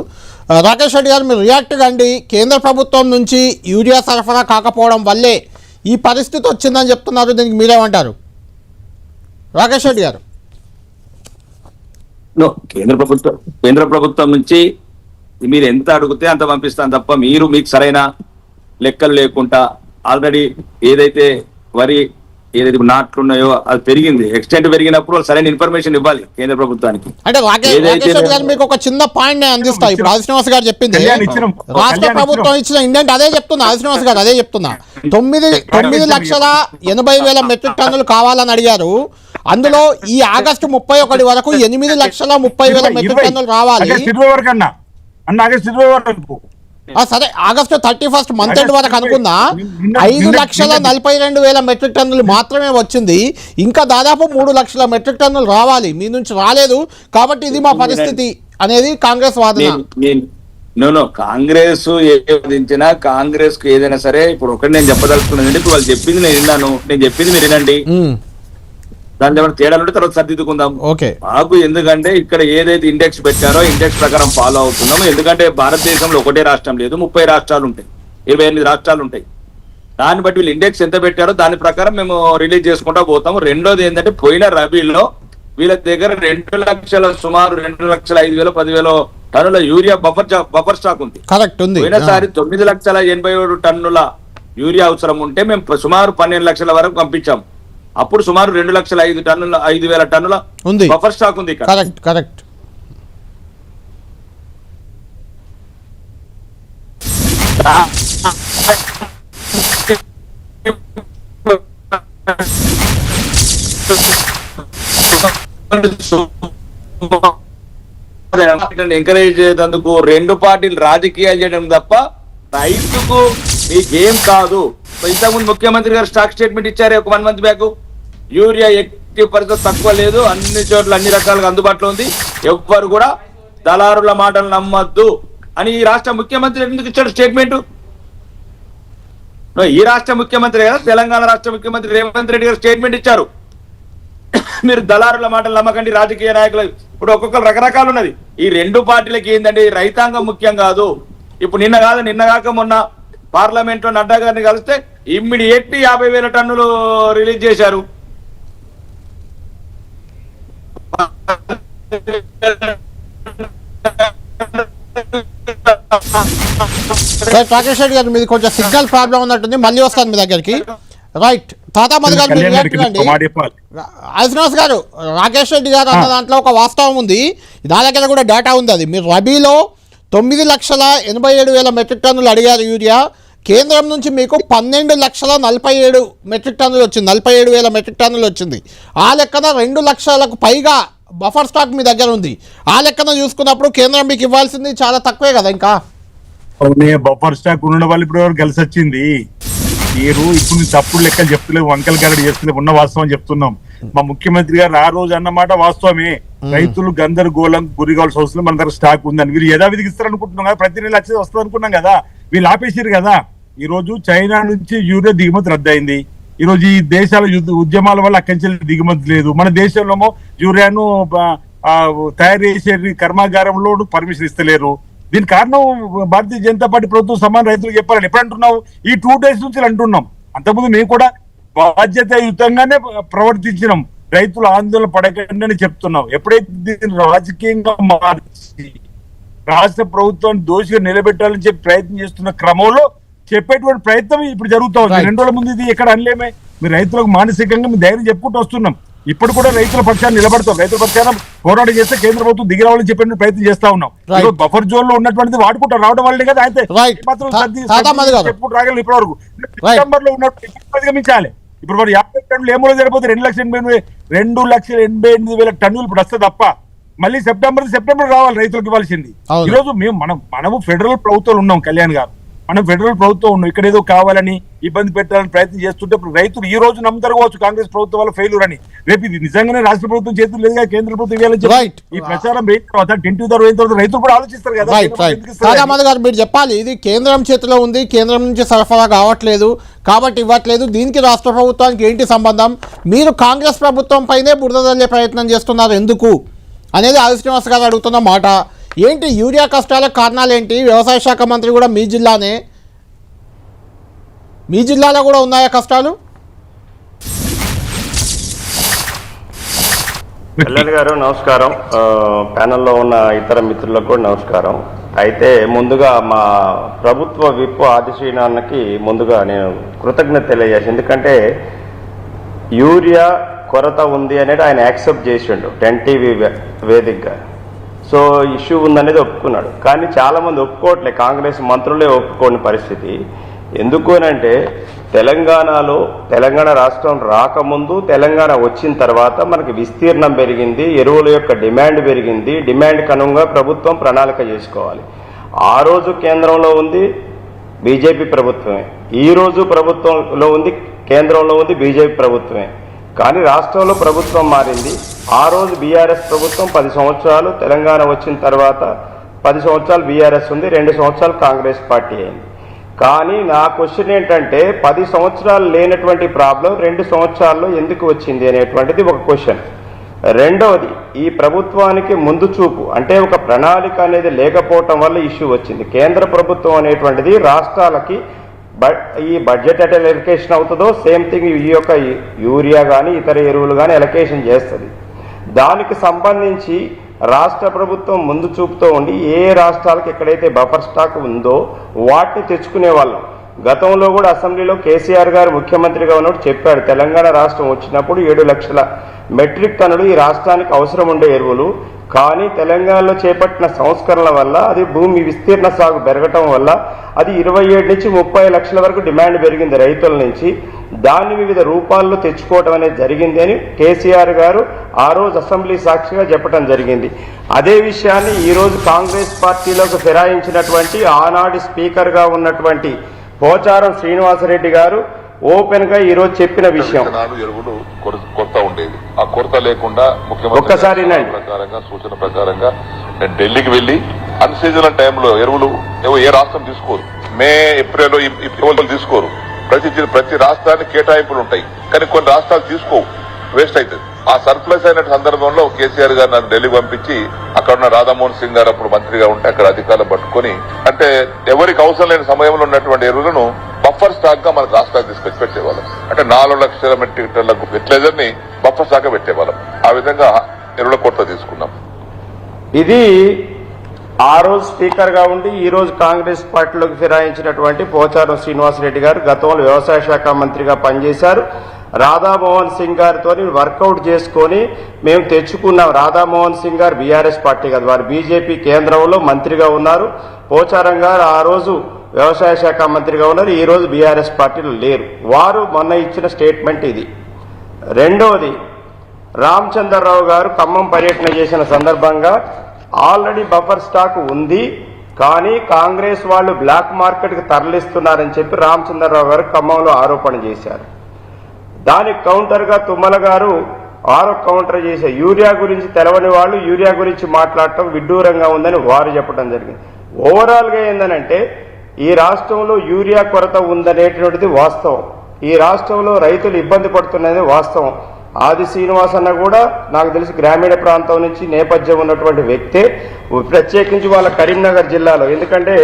రాకేష్ రెడ్డి గారు మీరు రియాక్ట్ కండి. కేంద్ర ప్రభుత్వం నుంచి యూరియా సరఫరా కాకపోవడం వల్లే ఈ పరిస్థితి వచ్చిందని చెప్తున్నారు దీనికి మీరేమంటారు? రాకేష్ రెడ్డి గారు. నో కేంద్ర ప్రభుత్వం కేంద్ర ప్రభుత్వం నుంచి మీరు ఎంత అడిగితే అంత పంపిస్తాను తప్ప మీరు మీకు సరైన లెక్కలు లేకుండా ఆల్రెడీ ఏదైతే వరి ఏదైతే నాట్లు ఉన్నాయో అది పెరిగింది. ఎక్స్టెంట్ పెరిగినప్పుడు సరైన ఇన్ఫర్మేషన్ ఇవ్వాలి కేంద్ర ప్రభుత్వానికి. అంటే రాకేష్ గారు మీకు ఒక చిన్న పాయింట్ అందిస్తా. ఇప్పుడు ఆదిశ్రీనివాస్ గారు చెప్పింది. రాష్ట్ర ప్రభుత్వం ఇచ్చినాం. ఇచ్చిన ఇండెంట్ అదే చెప్తున్నా ఆదిశ్రీనివాస్ గారు అదే చెప్తున్నా. తొమ్మిది తొమ్మిది లక్షల ఎనభై వేల మెట్రిక్ టన్నులు కావాలని అడిగారు. అందులో ఈ ఆగస్టు ముప్పై ఒకటి వరకు ఎనిమిది లక్షల ముప్పై వేల మెట్రిక్ టన్నులు రావాలి. సరే August thirty first month end వరకు అనుకున్నా నిన్న- ఐదు లక్షల నలభై రెండు వేల మెట్రిక్ టన్నులు మాత్రమే వచ్చింది. ఇంకా దాదాపు మూడు లక్షల మెట్రిక్ టన్నులు రావాలి. మీ నుంచి రాలేదు. కాబట్టి ఇది మా పరిస్థితి అనేది కాంగ్రెస్ వాదన. నో కాంగ్రెస్ ఏ విధించినా కాంగ్రెస్కు ఏదైనా సరే ఇప్పుడు ఒకటి నేను చెప్పదలుచుకున్నది ఇప్పుడు వాళ్ళు చెప్పింది నేను విన్నాను. నేను చెప్పింది మీరు వినండి. దాంట్లో ఏమైనా తేడాలు ఉంటే తర్వాత సర్దిద్దుకుందాం. ఓకే. మాకు ఎందుకంటే ఇక్కడ ఏదైతే ఇండెక్స్ పెట్టారో ఇండెక్స్ ప్రకారం ఫాలో అవుతున్నామో ఎందుకంటే భారతదేశంలో ఒకటే రాష్ట్రం లేదు ముప్పై రాష్ట్రాలు ఉంటాయి ఇరవై ఎనిమిది రాష్ట్రాలు ఉంటాయి. దాన్ని బట్టి వీళ్ళు ఇండెక్స్ ఎంత పెట్టారో దాని ప్రకారం మేము రిలీజ్ చేసుకుంటా పోతాము. రెండోది ఏంటంటే పోయిన రబీలో వీళ్ళ దగ్గర రెండు లక్షల సుమారు రెండు లక్షల ఐదు వేల పదివేల టన్నుల యూరియా బఫర్ బఫర్ స్టాక్ ఉంది. కరెక్ట్ ఉంది. పోయినసారి తొమ్మిది లక్షల ఎనభై ఏడు టన్నుల యూరియా అవసరం ఉంటే మేము సుమారు పన్నెండు లక్షల వరకు పంపించాం అప్పుడు సుమారు రెండు లక్షల ఐదు టన్నుల ఐదు వేల టన్నుల ఉంది. బఫర్ స్టాక్ ఉంది ఇక్కడ. కరెక్ట్ కరెక్ట్ ఎంకరేజ్ చేసేందుకు రెండు పార్టీలు రాజకీయాలు చేయడం తప్ప రైతుకు మీకేం కాదు. ఇంతకుముందు ముఖ్యమంత్రి గారు స్టాక్ స్టేట్మెంట్ ఇచ్చారు ఒక వన్ మంత్ బ్యాక్ యూరియా ఎట్టి పరిస్థితి తక్కువ లేదు. అన్ని చోట్ల అన్ని రకాలుగా అందుబాటులో ఉంది. ఎవ్వరు కూడా దళారుల మాటలు నమ్మద్దు అని ఈ రాష్ట్ర ముఖ్యమంత్రి ఎందుకు ఇచ్చాడు స్టేట్మెంట్ ఈ రాష్ట్ర ముఖ్యమంత్రి కదా తెలంగాణ రాష్ట్ర ముఖ్యమంత్రి రేవంత్ రెడ్డి గారు స్టేట్మెంట్ ఇచ్చారు. మీరు దళారుల మాటలు నమ్మకండి రాజకీయ నాయకులు. ఇప్పుడు ఒక్కొక్కరు రకరకాలు ఉన్నది. ఈ రెండు పార్టీలకి ఏంటంటే రైతాంగం ముఖ్యం కాదు. ఇప్పుడు నిన్న కాదు నిన్న కాక మొన్న పార్లమెంట్లో నడ్డా గారిని కలిస్తే ఇమ్మీడియట్ యాభై వేల టన్నులు రిలీజ్ చేశారు. రైట్ రాకేష్ రెడ్డి గారు మీది కొంచెం సిగ్నల్ ప్రాబ్లం ఉన్నట్టుంది. మళ్ళీ వస్తాను మీ దగ్గరికి. రైట్. తాతా మధు గారు శ్రీనివాస్ గారు రాకేష్ రెడ్డి గారు అన్న దాంట్లో ఒక వాస్తవం ఉంది. నా దగ్గర కూడా డేటా ఉంది అది. మీరు రబీలో తొమ్మిది లక్షల ఎనభై ఏడు వేల మెట్రిక్ టన్నులు అడిగారు యూరియా. కేంద్రం నుంచి మీకు పన్నెండు లక్షల నలభై ఏడు మెట్రిక్ టన్నులు వచ్చింది. నలభై ఏడు వేల మెట్రిక్ టన్నులు వచ్చింది. ఆ లెక్కన రెండు లక్షలకు పైగా బఫర్ స్టాక్ మీ దగ్గర ఉంది. ఆ లెక్కన చూసుకున్నప్పుడు కేంద్రం మీకు ఇవ్వాల్సింది చాలా తక్కువే కదా ఇంకా? బఫర్ స్టాక్ ఉండడం వల్ల ఇప్పుడు ఎవరు కలిసి వచ్చింది మీరు ఇప్పుడు తప్పుడు లెక్కలు చెప్తలేవు వంకలు గరడి చేస్తలేవు ఉన్న వాస్తవం చెప్తున్నాం. మా ముఖ్యమంత్రి గారు ఆ రోజు అన్నమాట వాస్తవమే. రైతులు గందరగోళం గురి కావాల్సిన అవసరం మన దగ్గర స్టాక్ ఉందని. వీళ్ళు యథావిధికి ఇస్తారనుకుంటున్నాం కదా ప్రతి నెల వచ్చేది వస్తుంది అనుకున్నాం కదా. వీళ్ళు ఆపేసారు కదా. ఈ రోజు చైనా నుంచి యూరియా దిగుమతి రద్దయింది. ఈ రోజు ఈ దేశాల యుద్ధ ఉద్యమాల వల్ల అక్కడి నుంచి దిగుమతి లేదు. మన దేశంలో యూరియాను తయారు చేసే కర్మాగారంలో పర్మిషన్ ఇస్తలేరు. దీని కారణం భారతీయ జనతా పార్టీ ప్రభుత్వం సమాన రైతులకు చెప్పాలని. ఎప్పుడు అంటున్నావు? ఈ టూ డేస్ నుంచి అంటున్నాం. అంతకుముందు మేము కూడా బాధ్యతయుతంగానే ప్రవర్తించినాం. రైతులు ఆందోళన పడకండి అని చెప్తున్నాం. ఎప్పుడైతే దీన్ని రాజకీయంగా మార్చి రాష్ట్ర ప్రభుత్వాన్ని దోషిగా నిలబెట్టాలని చెప్పి ప్రయత్నం చేస్తున్న క్రమంలో చెప్పేటువంటి ప్రయత్నం ఇప్పుడు జరుగుతా ఉంది. రెండు రోజుల ముందు ఇది ఎక్కడ అనలేమే. మీ రైతులకు మానసికంగా మీ ధైర్యం చెప్పుకుంటూ వస్తున్నాం. ఇప్పుడు కూడా రైతుల పక్షాన్ని నిలబడతాం. రైతుల పక్షాన పోరాటం చేస్తే కేంద్ర ప్రభుత్వం దిగి రావాలని చెప్పి ప్రయత్నం చేస్తా ఉన్నాం. బఫర్ జోన్లో ఉన్నటువంటిది వాడుకుంటారు. రావడం వల్లే కదా అయితే. మాత్రం. చెప్పుకుంటూ రాగలం ఇప్పటి వరకు. సెప్టెంబర్లో ఉన్నట్టు అధిగమించాలి ఇప్పుడు మరి యాభై టన్నులు ఏమో సరిపోతే రెండు లక్షల ఎనభై రెండు లక్షల ఎనభై ఎనిమిది వేల టన్నులు ఇప్పుడు వస్తుంది తప్ప మళ్ళీ సెప్టెంబర్ సెప్టెంబర్ రావాలి రైతులకు ఇవ్వాల్సింది. రోజు మేము మనం మనము ఫెడరల్ ప్రభుత్వం ఉన్నాం కళ్యాణ్ గారు. మనం ఫెడరల్ ప్రభుత్వం ఉన్నాం ఇక్కడ ఏదో కావాలని ఇబ్బంది పెట్టాలని ప్రయత్నం చేస్తుంటే ఇప్పుడు రైతులు ఈ రోజు నమ్ముతారు కావచ్చు కాంగ్రెస్ ప్రభుత్వం వల్ల ఫెయిల్యూర్ అని. రేపు ఇది నిజంగానే రాష్ట్ర ప్రభుత్వం చేతులు లేదు కేంద్ర ప్రభుత్వం ఇవ్వాలని. ఈ ప్రచారం అయిన తర్వాత టెంట్ ధర అయిన తర్వాత రైతులు కూడా ఆలోచిస్తారు కదా గారు మీరు చెప్పాలి ఇది కేంద్రం చేతిలో ఉంది కేంద్రం నుంచి సరఫరా కావట్లేదు కాబట్టి ఇవ్వట్లేదు దీనికి రాష్ట్ర ప్రభుత్వానికి ఏంటి సంబంధం? మీరు కాంగ్రెస్ ప్రభుత్వం పైనే బురద చల్లే ప్రయత్నం చేస్తున్నారు ఎందుకు? అనేది ఆది శ్రీనివాస్ గారు అడుగుతున్న మాట. ఏంటి యూరియా కష్టాలకు కారణాలు ఏంటి వ్యవసాయ శాఖ మంత్రి కూడా మీ జిల్లానే. మీ జిల్లాలో కూడా ఉన్నాయా కష్టాలు? కళ్యాణ్ గారు నమస్కారం. ప్యానల్లో ప్యానెల్లో ఉన్న ఇతర మిత్రులకు కూడా నమస్కారం. అయితే ముందుగా మా ప్రభుత్వ విప్ ఆదిశ్రీనాన్నకి ముందుగా నేను కృతజ్ఞత తెలియజేసి ఎందుకంటే యూరియా కొరత ఉంది అనేది ఆయన యాక్సెప్ట్ చేసిండు టెన్ టీవీ వేదికగా. సో ఇష్యూ ఉందనేది ఒప్పుకున్నాడు. కానీ చాలామంది ఒప్పుకోవట్లే. కాంగ్రెస్ మంత్రులే ఒప్పుకోని పరిస్థితి. ఎందుకు అంటే తెలంగాణలో తెలంగాణ రాష్ట్రం రాకముందు తెలంగాణ వచ్చిన తర్వాత మనకి విస్తీర్ణం పెరిగింది ఎరువుల యొక్క డిమాండ్ పెరిగింది డిమాండ్కి అనుగుణంగా ప్రభుత్వం ప్రణాళిక చేసుకోవాలి. ఆ రోజు కేంద్రంలో ఉంది బీజేపీ ప్రభుత్వమే. ఈ రోజు ప్రభుత్వంలో ఉంది కేంద్రంలో ఉంది బీజేపీ ప్రభుత్వమే. కానీ రాష్ట్రంలో ప్రభుత్వం మారింది. ఆ రోజు బీఆర్ఎస్ ప్రభుత్వం పది సంవత్సరాలు తెలంగాణ వచ్చిన తర్వాత పది సంవత్సరాలు బీఆర్ఎస్ ఉంది రెండు సంవత్సరాలు కాంగ్రెస్ పార్టీ అయింది. కానీ నా క్వశ్చన్ ఏంటంటే పది సంవత్సరాలు లేనటువంటి ప్రాబ్లం రెండు సంవత్సరాల్లో ఎందుకు వచ్చింది అనేటువంటిది ఒక క్వశ్చన్. రెండవది ఈ ప్రభుత్వానికి ముందు చూపు అంటే ఒక ప్రణాళిక అనేది లేకపోవటం వల్ల ఇష్యూ వచ్చింది. కేంద్ర ప్రభుత్వం అనేటువంటిది రాష్ట్రాలకి ఈ బడ్జెట్ ఎట్ ఎలకేషన్ అవుతుందో సేమ్ థింగ్ ఈ యొక్క యూరియా కానీ ఇతర ఎరువులు కానీ ఎలకేషన్ చేస్తుంది. దానికి సంబంధించి రాష్ట్ర ప్రభుత్వం ముందు చూపుతూ ఉండి ఏ రాష్ట్రాలకు ఎక్కడైతే బఫర్ స్టాక్ ఉందో వాటిని తెచ్చుకునే వాళ్ళం. గతంలో కూడా అసెంబ్లీలో కేసీఆర్ గారు ముఖ్యమంత్రిగా ఉన్నప్పుడు చెప్పాడు తెలంగాణ రాష్ట్రం వచ్చినప్పుడు ఏడు లక్షల మెట్రిక్ టన్నులు ఈ రాష్ట్రానికి అవసరం ఉండే ఎరువులు. కానీ తెలంగాణలో చేపట్టిన సంస్కరణల వల్ల అది భూమి విస్తీర్ణ సాగు పెరగటం వల్ల అది ఇరవై ఏడు నుంచి ముప్పై లక్షల వరకు డిమాండ్ పెరిగింది రైతుల నుంచి. దాన్ని వివిధ రూపాల్లో తెచ్చుకోవడం అనేది జరిగింది అని కేసీఆర్ గారు ఆ రోజు అసెంబ్లీ సాక్షిగా చెప్పడం జరిగింది. అదే విషయాన్ని ఈ రోజు కాంగ్రెస్ పార్టీలోకి ఫిరాయించినటువంటి ఆనాటి స్పీకర్గా ఉన్నటువంటి పోచారం శ్రీనివాసరెడ్డి గారు ఓపెన్గా ఈ రోజు చెప్పిన విషయం. ఎరువులు కొర- కొరత ఉండేది. ఆ కొరత లేకుండా ఒక్కసారి. ప్రకారంగా సూచన ప్రకారంగా నేను ఢిల్లీకి వెళ్ళి అన్ సీజనల్ టైంలో ఎరువులు ఏ రాష్ట్రం తీసుకోరు. మే ఏప్రిల్ తీసుకోరు. ప్రతి ప్రతి రాష్ట్రానికి కేటాయింపులు ఉంటాయి. కానీ కొన్ని రాష్ట్రాలు తీసుకోవు. వేస్ట్ అవుతుంది. ఆ సర్ప్లస్ అయిన సందర్భంలో కేసీఆర్ గారు నన్ను ఢిల్లీ పంపించి అక్కడ ఉన్న రాధామోహన్ సింగ్ గారు అప్పుడు మంత్రిగా ఉంటే అక్కడ అధికారులు పట్టుకొని అంటే ఎవరికి అవసరం లేని సమయంలో ఉన్నటువంటి ఎరువులను బఫర్ స్టాక్గా మనకు రాష్ట్రాలు తీసుకొచ్చి పెట్టేవాళ్ళం. అంటే నాలుగు లక్షల మెట్రిక్ టన్ల ఫెర్టిలైజర్ని బఫర్ స్టాక్ పెట్టేవాళ్ళం. ఆ విధంగా ఎరువుల కొరత తీసుకున్నాం. ఇది ఆ రోజు స్పీకర్గా ఉండి ఈ రోజు కాంగ్రెస్ పార్టీలోకి ఫిరాయించినటువంటి పోచారం శ్రీనివాసరెడ్డి గారు గతంలో వ్యవసాయ శాఖ మంత్రిగా పనిచేశారు. రాధామోహన్ సింగ్ గారితో వర్కౌట్ చేసుకొని మేము తెచ్చుకున్నాం. రాధామోహన్ సింగ్ గారు బీఆర్ఎస్ పార్టీ కదా వారు బీజేపీ కేంద్రంలో మంత్రిగా ఉన్నారు. పోచారం గారు ఆ రోజు వ్యవసాయ శాఖ మంత్రిగా ఉన్నారు. ఈ రోజు బీఆర్ఎస్ పార్టీలో లేరు. వారు మొన్న ఇచ్చిన స్టేట్మెంట్ ఇది. రెండవది రామచంద్రరావు గారు ఖమ్మం పర్యటన చేసిన సందర్భంగా ఆల్రెడీ బఫర్ స్టాక్ ఉంది కానీ కాంగ్రెస్ వాళ్ళు బ్లాక్ మార్కెట్కి తరలిస్తున్నారని చెప్పి రామచంద్రరావు గారు ఖమ్మంలో ఆరోపణ చేశారు. దానికి కౌంటర్గా తుమ్మల గారు ఆరో కౌంటర్ చేసే యూరియా గురించి తెలవని వాళ్ళు యూరియా గురించి మాట్లాడటం విడ్డూరంగా ఉందని వారు చెప్పడం జరిగింది. ఓవరాల్గా ఏందనంటే ఈ రాష్ట్రంలో యూరియా కొరత ఉందనేటువంటిది వాస్తవం. ఈ రాష్ట్రంలో రైతులు ఇబ్బంది పడుతున్నది వాస్తవం. ఆది శ్రీనివాస్ అన్న కూడా నాకు తెలిసి గ్రామీణ ప్రాంతం నుంచి నేపథ్యం ఉన్నటువంటి వ్యక్తే. ప్రత్యేకించి వాళ్ళ కరీంనగర్ జిల్లాలో. ఎందుకంటే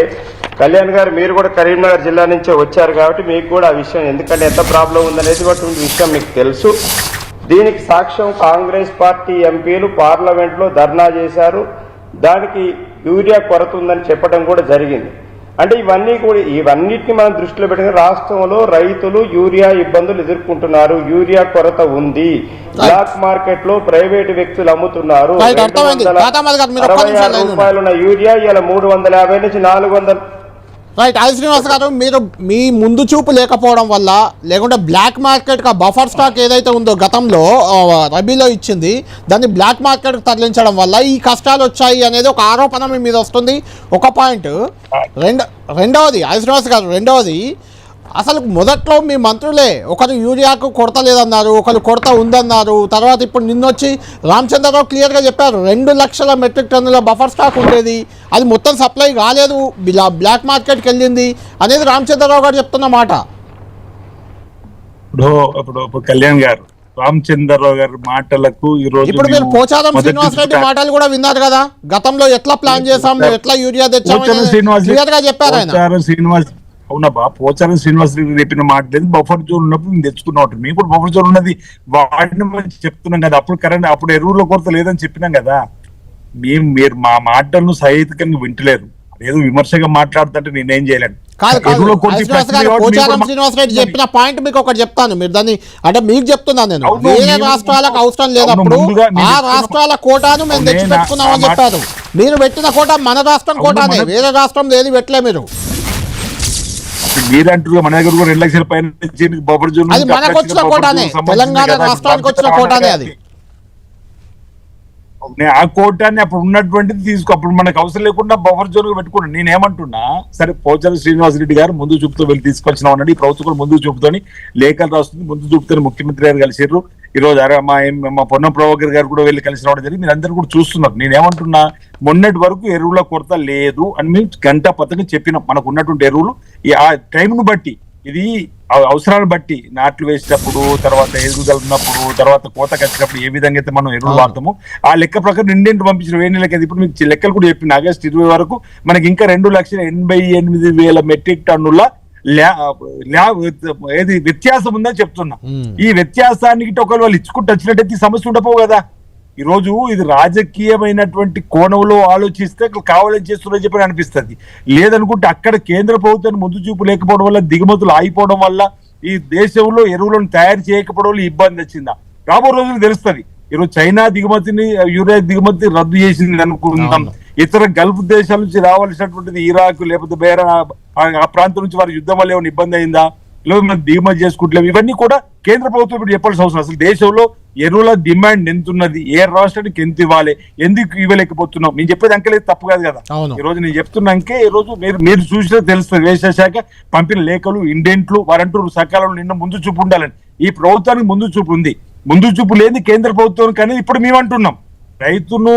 కళ్యాణ్ గారు మీరు కూడా కరీంనగర్ జిల్లా నుంచే వచ్చారు కాబట్టి మీకు కూడా ఆ విషయం ఎందుకంటే ఎంత ప్రాబ్లం ఉందనేది అటువంటి విషయం మీకు తెలుసు. దీనికి సాక్ష్యం కాంగ్రెస్ పార్టీ ఎంపీలు పార్లమెంట్లో ధర్నా చేశారు. దానికి యూరియా కొరత ఉందని చెప్పడం కూడా జరిగింది. అంటే ఇవన్నీ కూడా ఇవన్నిటిని మనం దృష్టిలో పెట్టుకుని రాష్ట్రంలో రైతులు యూరియా ఇబ్బందులు ఎదుర్కొంటున్నారు. యూరియా కొరత ఉంది. బ్లాక్ మార్కెట్లో ప్రైవేటు వ్యక్తులు అమ్ముతున్నారు. అరవై ఆరు రూపాయలున్న యూరియా ఇలా మూడు వందల యాభై నుంచి నాలుగు వందల రైట్ ఆది శ్రీనివాస్ గారు మీరు మీ ముందు చూపు లేకపోవడం వల్ల లేకుంటే బ్లాక్ మార్కెట్ బఫర్ స్టాక్ ఏదైతే ఉందో గతంలో రబీలో ఇచ్చింది దాన్ని బ్లాక్ మార్కెట్కి తరలించడం వల్ల ఈ కష్టాలు వచ్చాయి అనేది ఒక ఆరోపణ మీ మీద వస్తుంది. ఒక పాయింట్. రెండో రెండవది ఆది శ్రీనివాస్ గారు రెండవది అసలు మొదట్లో మీ మంత్రులే ఒకరు యూరియాకు కొరత లేదన్నారు ఒకరు కొరత ఉందన్నారు. తర్వాత ఇప్పుడు నిన్నొచ్చి రామచంద్రరావు క్లియర్గా చెప్పారు రెండు లక్షల మెట్రిక్ టన్నుల బఫర్ స్టాక్ ఉండేది. అది మొత్తం సప్లై కాలేదు బ్లా- బ్లాక్ మార్కెట్కి వెళ్ళింది అనేది రామచంద్రరావు గారు చెప్తున్న మాట. ఇప్పుడు ఇప్పుడు ఇప్పుడు కళ్యాణ్ గారు రామచంద్రరావు గారి మాటలకు ఇప్పుడు మీరు పోచారం శ్రీనివాస్ రెడ్డి మాటలు కూడా విన్నారు కదా? గతంలో ఎట్లా ప్లాన్ చేసాం మేము ఎట్లా యూరియా తెచ్చాము శ్రీనివాస్ క్లియర్గా చెప్పారు ఆయన. పోచారం అవునబ్బా పోచారం శ్రీనివాస్ రెడ్డి చెప్పిన మాట లేదు బఫర్ జోన్ ఉన్నప్పుడు మేము తెచ్చుకున్నాం మేము కూడా బఫర్ జోన్ ఉన్నది వాడిని మనం చెప్తున్నాం కదా. అప్పుడు కరెంట్ అప్పుడు ఎరువుల కొరత లేదని చెప్పినాం కదా. మేము మీరు మా మాటలను సహేతుకంగా వింటలేరు. ఏదో విమర్శగా మాట్లాడుతుంటే నేనేం చేయలేను. పోచారం శ్రీనివాస్ రెడ్డి చెప్పిన పాయింట్ మీకు ఒకటి చెప్తాను. మీరు దాన్ని అంటే మీకు చెప్తున్నాను నేను. వేరే రాష్ట్రాలకు అవసరం లేనప్పుడు ఆ రాష్ట్రాల కోటాను మేము తెచ్చి పెట్టుకున్నామని చెప్పారు. మీరు పెట్టిన కోట మన రాష్ట్రం కోటానే. వేరే రాష్ట్రం ఏది పెట్టలే మీరు. మీరంటారు మన దగ్గర కూడా రెండు లక్షల పైన నుంచి బొబ్బర్ జోన్ అది మనకు వచ్చిన కోటానే. తెలంగాణ రాష్ట్రానికి వచ్చిన కోటానే అది. నేను ఆ కోటాన్ని అప్పుడు ఉన్నటువంటిది తీసుకో. అప్పుడు మనకు అవసరం లేకుండా బఫర్ జోన్ పెట్టుకున్నాను నేను ఏమంటున్నా? సరే పోచారం శ్రీనివాస్ రెడ్డి గారు ముందు చూపుతూ వెళ్ళి తీసుకొచ్చినాం అన్నది ఈ ప్రభుత్వం ముందు చూపుతోని లేఖలు రాస్తుంది. ముందు చూపుతోని ముఖ్యమంత్రి గారు కలిసిర్రు. ఈ రోజు అరే మా మా పొన్నం ప్రభాకర్ గారు కూడా వెళ్ళి కలిసి రావడం జరిగింది. మీరు అందరూ కూడా చూస్తున్నారు. నేను ఏమంటున్నా మొన్నటి వరకు ఎరువుల కొరత లేదు అని మేము గంట పద్ధతిగా చెప్పినాం. మనకు ఉన్నటువంటి ఎరువులు ఈ ఆ టైంను బట్టి ఇది అవ- అవసరాలను బట్టి నాట్లు వేసేటప్పుడు తర్వాత ఎదుగుదల ఉన్నప్పుడు తర్వాత కోతకు వచ్చినప్పుడు ఏ విధంగా అయితే మనం ఎరువులు వాడతామో ఆ లెక్క ప్రకారం నిండింటి పంపించిన వేడి నెలకి ఇప్పుడు మీకు లెక్కలు కూడా చెప్పిన ఆగస్ట్ ఇరవై వరకు మనకి ఇంకా రెండు లక్షల ఎనభై ఎనిమిది వేల మెట్రిక్ టన్నుల ఏది వ్యత్యాసం ఉందని చెప్తున్నా. ఈ వ్యత్యాసానికి ఒకవేళ వాళ్ళు ఇచ్చుకుంటూ వచ్చినట్టయితే ఈ సమస్య ఉండపోవు కదా. ఈ రోజు ఇది రాజకీయమైనటువంటి కోణంలో ఆలోచిస్తే కావాలని చేస్తున్నారని చెప్పి అనిపిస్తుంది. లేదనుకుంటే అక్కడ కేంద్ర ప్రభుత్వాన్ని ముందు చూపు లేకపోవడం వల్ల దిగుమతులు ఆగిపోవడం వల్ల ఈ దేశంలో ఎరువులను తయారు చేయకపోవడం వల్ల ఇబ్బంది వచ్చిందా? రాబో రోజులు తెలుస్తుంది. ఈరోజు చైనా దిగుమతిని యూరియా దిగుమతి రద్దు చేసింది అనుకుందాం. ఇతర గల్ఫ్ దేశాల నుంచి రావాల్సినటువంటిది ఇరాక్ లేకపోతే వేరే ఆ- ప్రాంతం నుంచి వారి యుద్ధం వల్ల ఏమైనా ఇబ్బంది అయిందా? లేదు మనం దిగుమతి చేసుకుంటలేము? ఇవన్నీ కూడా కేంద్ర ప్రభుత్వం ఇప్పుడు చెప్పాల్సిన అవసరం. అసలు దేశంలో ఎరువుల డిమాండ్ ఎంత ఉన్నది ఏ రాష్ట్రానికి ఎంత ఇవ్వాలి? ఎందుకు ఇవ్వలేకపోతున్నాం? నేను చెప్పేది అంకెలేదు తప్పు కాదు కదా. ఈ రోజు నేను చెప్తున్నాకే ఈ రోజు మీరు మీరు చూసినా తెలుస్తుంది వ్యవసాయ శాఖ పంపిన లేఖలు ఇండెంట్లు వారంటూ సకాలంలో నిన్న ముందు చూపు ఉండాలని. ఈ ప్రభుత్వానికి ముందు చూపు ఉంది. ముందు చూపు లేని కేంద్ర ప్రభుత్వానికి అనేది ఇప్పుడు మేము అంటున్నాం. రైతును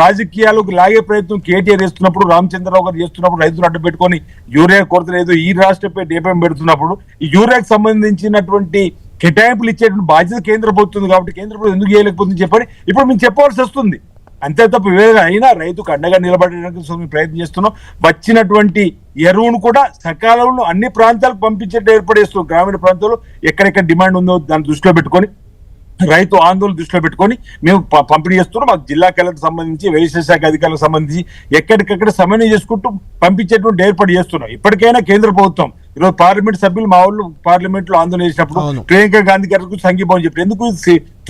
రాజకీయాలకు లాగే ప్రయత్నం కేటీఆర్ చేస్తున్నప్పుడు రామచంద్రరావు గారు చేస్తున్నప్పుడు రైతులు అడ్డు పెట్టుకొని యూరియా కొరత లేదు ఈ రాష్ట్రపై డిఎంఎం పెడుతున్నప్పుడు ఈ యూరియాకి సంబంధించినటువంటి కేటాయింపులు ఇచ్చేటువంటి బాధ్యత కేంద్ర ప్రభుత్వం కాబట్టి కేంద్ర ప్రభుత్వం ఎందుకు చేయలేకపోతుంది చెప్పని ఇప్పుడు మేము చెప్పవలసి వస్తుంది. అంతే తప్ప వేరే అయినా రైతుకు అండగా నిలబడడానికి మేము ప్రయత్నం చేస్తున్నాం. వచ్చినటువంటి ఎరువును కూడా సకాలంలో అన్ని ప్రాంతాలకు పంపించేట్టు ఏర్పడేస్తున్నాం గ్రామీణ ప్రాంతాల్లో ఎక్కడెక్కడ డిమాండ్ ఉందో దాన్ని దృష్టిలో పెట్టుకొని రైతు ఆందోళన దృష్టిలో పెట్టుకొని మేము పంపిణీ చేస్తున్నాం. మాకు జిల్లా కలెక్టర్ సంబంధించి వ్యవసాయ శాఖ అధికారులకు సంబంధించి ఎక్కడికక్కడ సమన్వయం చేసుకుంటూ పంపించేటువంటి ఏర్పాటు చేస్తున్నాం. ఇప్పటికైనా కేంద్ర ప్రభుత్వం ఈరోజు పార్లమెంట్ సభ్యులు మా వాళ్ళు పార్లమెంట్లో ఆందోళన చేసినప్పుడు. ప్రియాంక గాంధీ గారికి సంఘీభావం చెప్పారు. ఎందుకు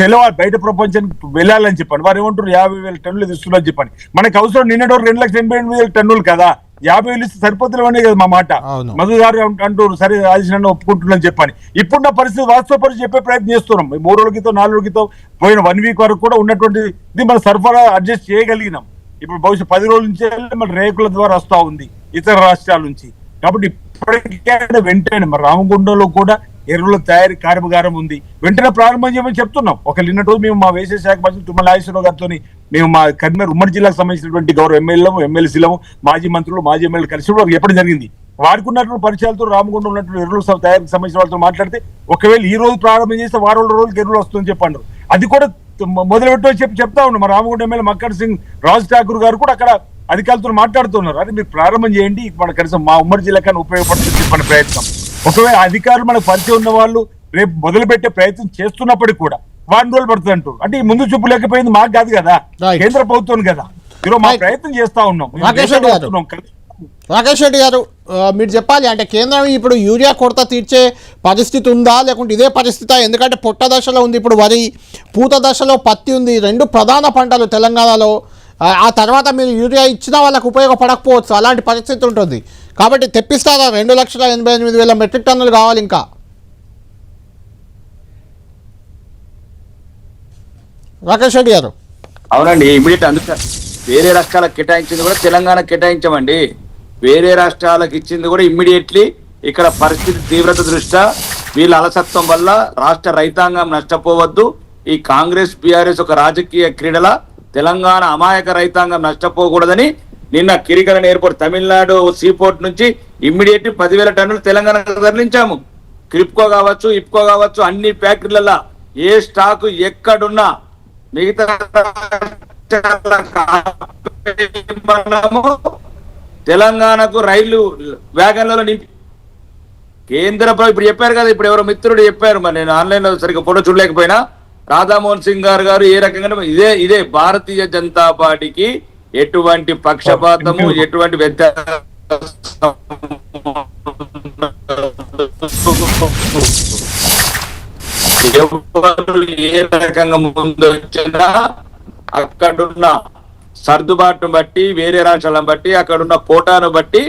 తెలవాలి బయట ప్రపంచానికి వెళ్ళాలని చెప్పండి. వారు ఏమంటారు యాభై వేల టన్నులు ఇస్తున్నారు చెప్పండి. మనకు అవసరం నిన్నటి రెండు లక్షల ఎనభై ఎనిమిది వేల టన్నులు కదా. యాభై వేలు ఇస్తే సరిపోతులేవనే కదా మా మాట. మధు గారు అంట- అంటారు సరే రాజేష్ ఒప్పుకుంటున్నాను చెప్పని. ఇప్పుడున్న పరిస్థితి వాస్తవ పరిస్థితి చెప్పే ప్రయత్నం చేస్తున్నాం. మూడు రోజుల క్రితం నాలుగు రోజుల క్రితం పోయిన వన్ వీక్ వరకు కూడా ఉన్నటువంటి ఇది మన సరఫరా అడ్జస్ట్ చేయగలిగినాం. ఇప్పుడు బహుశా పది రోజుల నుంచి మన రేకుల ద్వారా వస్తా ఉంది ఇతర రాష్ట్రాల నుంచి. కాబట్టి ఇప్పటికైనా వెంటనే మరి రామగుండంలో కూడా ఎరువుల తయారీ కార్యభారం ఉంది. వెంటనే ప్రారంభం చేయమని చెప్తున్నాం. ఒక నిన్న రోజు మేము మా వేసే శాఖ మంత్రి తుమ్మల నాగేశ్వరరావు గారితో మేము మా కరీంనగర్ ఉమ్మడి జిల్లాకు సంబంధించినటువంటి గౌరవ ఎమ్మెల్యేలము ఎమ్మెల్సీలము మాజీ మంత్రులు మాజీ ఎమ్మెల్యేలు కలిసి కూడా చెప్పడం జరిగింది. వారికి ఉన్నటువంటి పరిచయాలతో రామగుండం ఉన్నటువంటి ఎరువుల తయారీకి సంబంధించిన వాళ్ళతో మాట్లాడితే ఒకవేళ ఈ రోజు ప్రారంభం చేస్తే వారం రోజుల ఎరువులు వస్తుందని చెప్పండి అది కూడా మొదలుపెట్టమని చెప్పి చెప్తా ఉన్నాం. మా రామగుండం ఎమ్మెల్యే మక్కర్ సింగ్ రాజ్ ఠాకూర్ గారు కూడా అక్కడ అధికారులతో మాట్లాడుతున్నారు. అది మీరు ప్రారంభం చేయండి. మన కనీసం మా ఉమ్మడి జిల్లాకన్నా ఉపయోగపడుతుంది చెప్పిన ప్రయత్నం. ఒకవేళ అధికారులు మనకు పరిచయం ఉన్న వాళ్ళు రేపు మొదలు పెట్టే ప్రయత్నం చేస్తున్నప్పటికీ కూడా వారం రోజులు పడుతుంది అంటారు అంటే ఈ ముందు చూపు లేకపోయింది మాకు కాదు కదా. కేంద్ర ప్రభుత్వం కదా. ఈరోజు మా. ప్రయత్నం చేస్తా ఉన్నాం. రాకేష్ రెడ్డి గారు. మీరు చెప్పాలి అంటే కేంద్రం ఇప్పుడు యూరియా కొరత తీర్చే పరిస్థితి ఉందా? లేకుంటే ఇదే పరిస్థితి? ఎందుకంటే పొట్ట దశలో ఉంది. ఇప్పుడు వరి పూత దశలో పత్తి ఉంది. రెండు ప్రధాన పంటలు తెలంగాణలో. ఆ, తర్వాత మీరు యూరియా ఇచ్చినా వాళ్ళకు ఉపయోగపడకపోవచ్చు. అలాంటి పరిస్థితి ఉంటుంది. కాబట్టి తెప్పిస్తారా? రెండు లక్షల ఎనభై ఎనిమిది వేల మెట్రిక్ టన్నులు కావాలి ఇంకా. రాకేష్ రెడ్డి గారు. అవునండి ఇమీడియట్ అందుకే. వేరే రాష్ట్రాలకు కేటాయించింది కూడా తెలంగాణ కేటాయించమండి. వేరే రాష్ట్రాలకు ఇచ్చింది కూడా ఇమ్మీడియట్లీ ఇక్కడ పరిస్థితి తీవ్రత దృష్ట్యా వీళ్ళ అలసత్వం వల్ల రాష్ట్ర రైతాంగం నష్టపోవద్దు. ఈ కాంగ్రెస్ బీఆర్ఎస్ ఒక రాజకీయ క్రీడల తెలంగాణ అమాయక రైతాంగం నష్టపోకూడదని నిన్న కిరికరణ ఎయిర్పోర్ట్ తమిళనాడు సీపోర్ట్ నుంచి ఇమ్మీడియట్ పదివేల టన్నులు తెలంగాణ తరలించాము. క్రిప్కో కావచ్చు ఇప్కో కావచ్చు అన్ని ఫ్యాక్టరీలలో ఏ స్టాక్ ఎక్కడున్నా మిగతా తెలంగాణకు రైలు వ్యాగన్లలో నింపి కేంద్ర ప్రభుత్వం ఇప్పుడు చెప్పారు కదా ఇప్పుడు ఎవరో మిత్రుడు చెప్పారు మరి నేను ఆన్లైన్లో సరిగ్గా ఫోటో చూడలేకపోయినా. రాధామోహన్ సింగ్ గారు గారు ఏ రకంగా ఇదే ఇదే భారతీయ జనతా పార్టీకి ఎటువంటి పక్షపాతము ఎటువంటి వ్యత్యాసం ఎవరు ఏ రకంగా ముందు వచ్చినా అక్కడున్న సర్దుబాటును బట్టి వేరే రాష్ట్రాలను బట్టి అక్కడున్న కోటాను బట్టి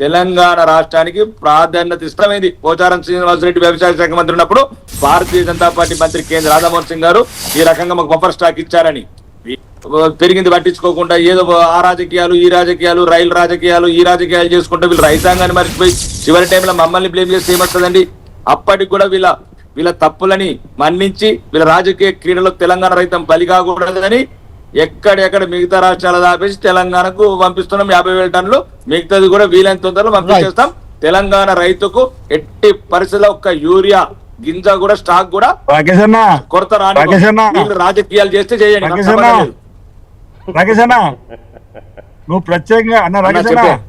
తెలంగాణ రాష్ట్రానికి ప్రాధాన్యత ఇష్టమైంది. పోచారం శ్రీనివాసరెడ్డి వ్యవసాయ శాఖ మంత్రి ఉన్నప్పుడు భారతీయ జనతా పార్టీ మంత్రి కేంద్ర రాధామోహన్ సింగ్ గారు ఈ రకంగా మాకు బఫర్ స్టాక్ ఇచ్చారని. పెరిగింది పట్టించుకోకుండా ఏదో ఆ రాజకీయాలు ఈ రాజకీయాలు రైలు రాజకీయాలు ఈ రాజకీయాలు చేసుకుంటూ వీళ్ళు రైతాంగాన్ని మర్చిపోయి చివరి టైంలో మమ్మల్ని బ్లేమ్ చేస్తే ఏమొస్తుందండి? అప్పటికి కూడా వీళ్ళ వీళ్ళ తప్పులని మన్నించి వీళ్ళ రాజకీయ క్రీడలో తెలంగాణ రైతం బలి కాకూడదని ఎక్కడెక్కడ మిగతా రాష్ట్రాలు దాపేసి తెలంగాణకు పంపిస్తున్నాం. యాభై వేల టన్నులు. మిగతాది కూడా వీలైన తొందరలో పంపించేస్తాం. తెలంగాణ రైతుకు ఎట్టి పరిస్థితుల్లో ఒక్క యూరియా గింజ కూడా స్టాక్ కూడా కొరత రాని రాజకీయాలు చేస్తే చేయండి. నువ్వు ప్రత్యేకంగా అన్న.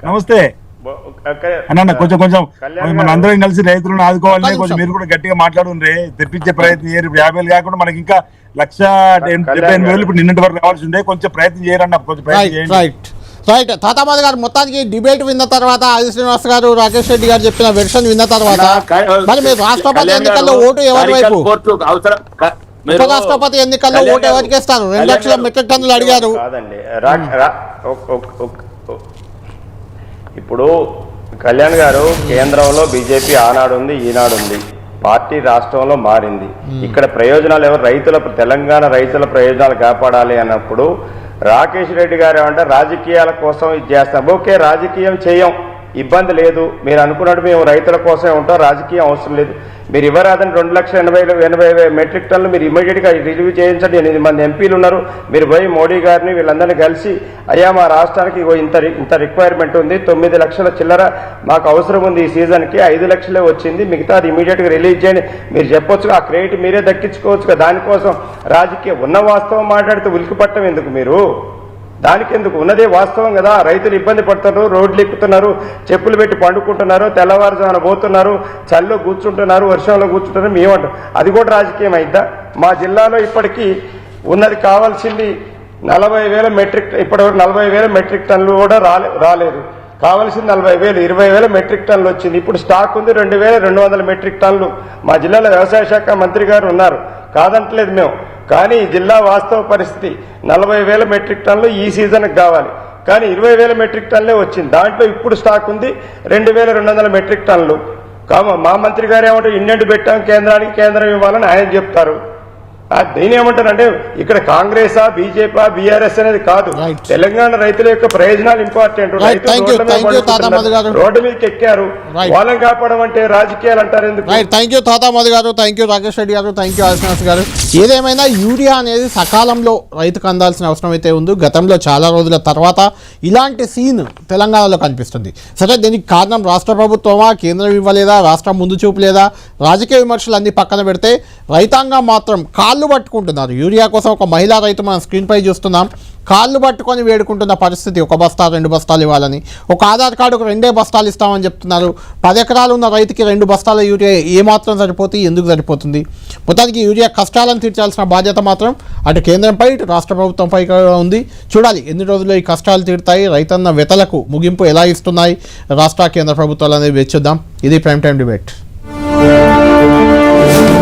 నమస్తే. అన్న కొంచెం కొంచెం. మన అందరం కలిసి రైతులను ఆదుకోవాలని కొంచెం. మీరు కూడా గట్టిగా మాట్లాడుండ్రే. తెప్పించే ప్రయత్నం చేయరు. యాభై వేలు కాకుండా మనకి ఇంకా లక్ష డెబ్బై ఎనిమిది వేలు ఇప్పుడు నిన్నటి వరకు రావాల్సి ఉండే. కొంచెం ప్రయత్నం చేయరన్న కొంచెం ప్రయత్నం రైట్ చేయండి. రైట్ రైట్ తాతామాది గారు మొత్తానికి డిబేట్ విన్న తర్వాత ఆది శ్రీనివాస్ గారు రాకేష్ రెడ్డి గారు చెప్పిన వెర్షన్ విన్న తర్వాత మరి మీరు రాష్ట్రపతి ఎన్నికల్లో ఓటు ఎవరి వైపు? ఉపరాష్ట్రపతి ఎన్నికల్లో ఓటు ఎవరికి ఇస్తారు? రెండు లక్షల మెట్రిక్ టన్నులు అడిగారు కాదండి రా- రా- ఒక్- ఒక్- ఒక్- ఒక్- ఇప్పుడు కళ్యాణ్ గారు కేంద్రంలో బీజేపీ ఆనాడు ఉంది ఈనాడు ఉంది పార్టీ రాష్ట్రంలో మారింది. ఇక్కడ ప్రయోజనాలు ఎవరు? రైతుల తెలంగాణ రైతుల ప్రయోజనాలు కాపాడాలి అన్నప్పుడు రాకేష్ రెడ్డి గారు ఏమంటే రాజకీయాల కోసం ఇది చేస్తాం. ఓకే రాజకీయం చేయం. ఇబ్బంది లేదు. మీరు అనుకున్నట్టు మేము రైతుల కోసమే ఉంటాం. రాజకీయం అవసరం లేదు. మీరు ఇవ్వరాదని రెండు లక్షల ఎనభై ఎనభై మెట్రిక్ టన్లు మీరు ఇమీడియట్గా రిలీవ్ చేయించండి. ఎనిమిది మంది ఎంపీలు ఉన్నారు. మీరు పోయి మోడీ గారిని వీళ్ళందరినీ కలిసి అయ్యా మా రాష్ట్రానికి ఇంత ఇంత రిక్వైర్మెంట్ ఉంది. తొమ్మిది లక్షల చిల్లర మాకు అవసరం ఉంది ఈ సీజన్కి. ఐదు లక్షలే వచ్చింది. మిగతా అది ఇమీడియట్గా రిలీజ్ చేయండి. మీరు చెప్పొచ్చు ఆ క్రెడిట్ మీరే దక్కించుకోవచ్చు దానికోసం రాజకీయ ఉన్న వాస్తవం మాట్లాడితే ఉలికిపట్టం ఎందుకు మీరు? దానికి ఎందుకు ఉన్నదే వాస్తవం కదా. రైతులు ఇబ్బంది పడుతున్నారు రోడ్లు ఎక్కుతున్నారు చెప్పులు పెట్టి పండుకుంటున్నారు తెల్లవారుజామున పోతున్నారు చలిలో కూర్చుంటున్నారు వర్షంలో కూర్చుంటున్నారు మేమంటాం అది కూడా రాజకీయం అయిద్దా? మా జిల్లాలో ఇప్పటికీ ఉన్నది కావాల్సింది నలభై వేల మెట్రిక్ ఇప్పటివరకు నలభై వేల మెట్రిక్ టన్నులు కూడా రాలే రాలేదు. కావాల్సింది నలభై వేలు ఇరవై వేల మెట్రిక్ టన్నులు వచ్చింది. ఇప్పుడు స్టాక్ ఉంది రెండు వేల రెండు వందల మెట్రిక్ టన్నులు. మా జిల్లాలో వ్యవసాయ శాఖ మంత్రి గారు ఉన్నారు. కాదంటలేదు మేము. కానీ ఈ జిల్లా వాస్తవ పరిస్థితి నలభై వేల మెట్రిక్ టన్నులు ఈ సీజన్కి కావాలి. కానీ ఇరవై వేల మెట్రిక్ టన్లే వచ్చింది. దాంట్లో ఇప్పుడు స్టాక్ ఉంది రెండు వేల రెండు వందల మెట్రిక్ టన్నులు. కామ మా మంత్రి గారు ఏమంటారు? ఇండెంట్ పెట్టాం కేంద్రానికి కేంద్రం ఇవ్వాలని ఆయన చెప్తారు. ఏమంటారంటే ఇక్కడ కాంగ్రెసా బీజేపీ బీఆర్ఎస్ అనేది కాదు. తెలంగాణ రైతుల యొక్క ప్రయోజనాలు ఇంపార్టెంట్. రోడ్డు మీదకి ఎక్కారు. వాళ్ళని కాపాడడం అంటే రాజకీయాలు అంటారు థ్యాంక్ యూ గారు. థ్యాంక్ యూ రాకేష్ రెడ్డి గారు. థ్యాంక్ యూ ఆదిశ్వనాథ్ గారు. ఏదేమైనా యూరియా అనేది సకాలంలో రైతుకు అందాల్సిన అవసరం అయితే ఉంది. గతంలో చాలా రోజుల తర్వాత ఇలాంటి సీన్ తెలంగాణలో కనిపిస్తుంది. సరే దీనికి కారణం రాష్ట్ర ప్రభుత్వమా? కేంద్రం ఇవ్వలేదా? రాష్ట్రం ముందు చూపు లేదా? రాజకీయ విమర్శలు అన్ని పక్కన పెడితే రైతాంగం మాత్రం కాళ్ళు పట్టుకుంటున్నారు. యూరియా కోసం ఒక మహిళా రైతు మనం స్క్రీన్పై చూస్తున్నాం. కాళ్ళు పట్టుకొని వేడుకుంటున్న పరిస్థితి ఒక బస్తా రెండు బస్తాలు ఇవ్వాలని. ఒక ఆధార్ కార్డుకు రెండే బస్తాలు ఇస్తామని చెప్తున్నారు. పది ఎకరాలు ఉన్న రైతుకి రెండు బస్తాల యూరియా ఏమాత్రం సరిపోతుంది ఎందుకు సరిపోతుంది? మొత్తానికి యూరియా కష్టాలను తీర్చాల్సిన బాధ్యత మాత్రం అటు కేంద్రంపై ఇటు రాష్ట్ర ప్రభుత్వంపై కూడా ఉంది. చూడాలి ఎన్ని రోజుల్లో ఈ కష్టాలు తీరుతాయి రైతన్న వెతలకు ముగింపు ఎలా ఇస్తున్నాయి? రాష్ట్ర కేంద్ర ప్రభుత్వాలు అనేది వెచ్చుద్దాం ఇది ప్రైమ్ టైం డిబేట్.